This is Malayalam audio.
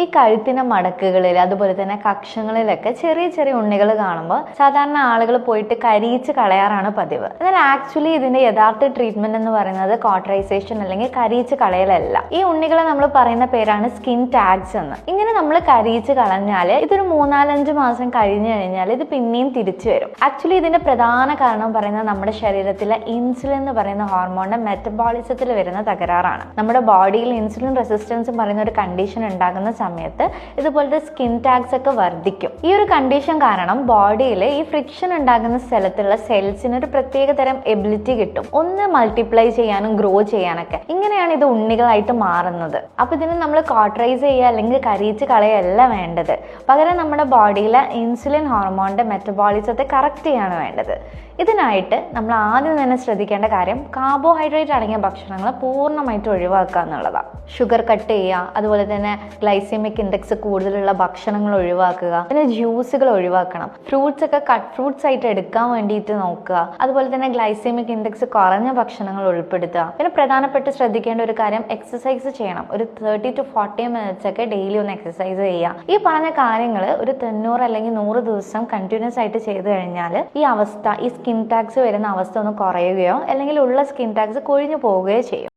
ഈ കഴുത്തിന്റെ മടക്കുകളിൽ അതുപോലെ തന്നെ കക്ഷങ്ങളിലൊക്കെ ചെറിയ ചെറിയ ഉണ്ണികൾ കാണുമ്പോൾ സാധാരണ ആളുകൾ പോയിട്ട് കരിയിച്ച് കളയാറാണ് പതിവ്. എന്നാൽ ആക്ച്വലി ഇതിന്റെ യഥാർത്ഥ ട്രീറ്റ്മെന്റ് എന്ന് പറയുന്നത് കോട്ടറൈസേഷൻ അല്ലെങ്കിൽ കരിയിച്ച് കളയലല്ല. ഈ ഉണ്ണികളെ നമ്മൾ പറയുന്ന പേരാണ് സ്കിൻ ടാഗ്സ് എന്ന്. ഇങ്ങനെ നമ്മൾ കരിയിച്ച് കളഞ്ഞാൽ ഇതൊരു മൂന്നാലഞ്ച് മാസം കഴിഞ്ഞു കഴിഞ്ഞാൽ ഇത് പിന്നെയും തിരിച്ചു വരും. ആക്ച്വലി ഇതിന്റെ പ്രധാന കാരണം പറയുന്നത് നമ്മുടെ ശരീരത്തിലെ ഇൻസുലിൻ എന്ന് പറയുന്ന ഹോർമോണിന്റെ മെറ്റബോളിസത്തിൽ വരുന്ന തകരാറാണ്. നമ്മുടെ ബോഡിയിൽ ഇൻസുലിൻ റെസിസ്റ്റൻസ് പറയുന്ന ഒരു കണ്ടീഷൻ ഉണ്ടാകുന്ന സമയത്ത് ഇതുപോലത്തെ സ്കിൻ ടാഗ്സ് ഒക്കെ വർദ്ധിക്കും. ഈ ഒരു കണ്ടീഷൻ കാരണം ബോഡിയിൽ ഈ ഫ്രിക്ഷൻ ഉണ്ടാകുന്ന സ്ഥലത്തുള്ള സെൽസിന് ഒരു പ്രത്യേക തരം എബിലിറ്റി കിട്ടും. ഒന്ന് മൾട്ടിപ്ലൈ ചെയ്യാനും ഗ്രോ ചെയ്യാനൊക്കെ. ഇങ്ങനെയാണ് ഇത് ഉണ്ണികളായിട്ട് മാറുന്നത്. അപ്പൊ ഇതിന് നമ്മൾ കോട്ടറൈസ് ചെയ്യുക അല്ലെങ്കിൽ കരിയിച്ച് കളയല്ല വേണ്ടത്. പകരം നമ്മുടെ ബോഡിയിലെ ഇൻസുലിൻ ഹോർമോണിന്റെ മെറ്റബോളിസത്തെ കറക്റ്റ് ചെയ്യാണ് വേണ്ടത്. ഇതിനായിട്ട് നമ്മൾ ആദ്യം തന്നെ ശ്രദ്ധിക്കേണ്ട കാര്യം കാർബോഹൈഡ്രേറ്റ് അടങ്ങിയ ഭക്ഷണങ്ങൾ പൂർണമായിട്ട് ഒഴിവാക്കുക എന്നുള്ളതാണ്. ഷുഗർ കട്ട് ചെയ്യുക അതുപോലെ തന്നെ ഗ്ലൈസെമിക് ഇൻഡെക്സ് കൂടുതലുള്ള ഭക്ഷണങ്ങൾ ഒഴിവാക്കുക. പിന്നെ ജ്യൂസുകൾ ഒഴിവാക്കണം. ഫ്രൂട്ട്സ് ഒക്കെ കട്ട് ഫ്രൂട്ട്സ് ആയിട്ട് എടുക്കാൻ വേണ്ടിയിട്ട് നോക്കുക. അതുപോലെ തന്നെ ഗ്ലൈസെമിക് ഇൻഡെക്സ് കുറഞ്ഞ ഭക്ഷണങ്ങൾ ഉൾപ്പെടുത്തുക. പിന്നെ പ്രധാനപ്പെട്ട് ശ്രദ്ധിക്കേണ്ട ഒരു കാര്യം എക്സസൈസ് ചെയ്യണം. ഒരു തേർട്ടി ടു ഫോർട്ടി മിനിറ്റ്സ് ഒക്കെ ഡെയിലി ഒന്ന് എക്സസൈസ് ചെയ്യുക. ഈ പറഞ്ഞ കാര്യങ്ങൾ ഒരു തൊണ്ണൂറ് അല്ലെങ്കിൽ നൂറ് ദിവസം കണ്ടിന്യൂസ് ആയിട്ട് ചെയ്തു കഴിഞ്ഞാൽ ഈ അവസ്ഥ ഈ സ്കിൻ ടാക്സ് വരുന്ന അവസ്ഥ ഒന്ന് കുറയുകയോ അല്ലെങ്കിൽ ഉള്ള സ്കിൻ ടാക്സ് കൊഴിഞ്ഞു പോവുകയോ ചെയ്യും.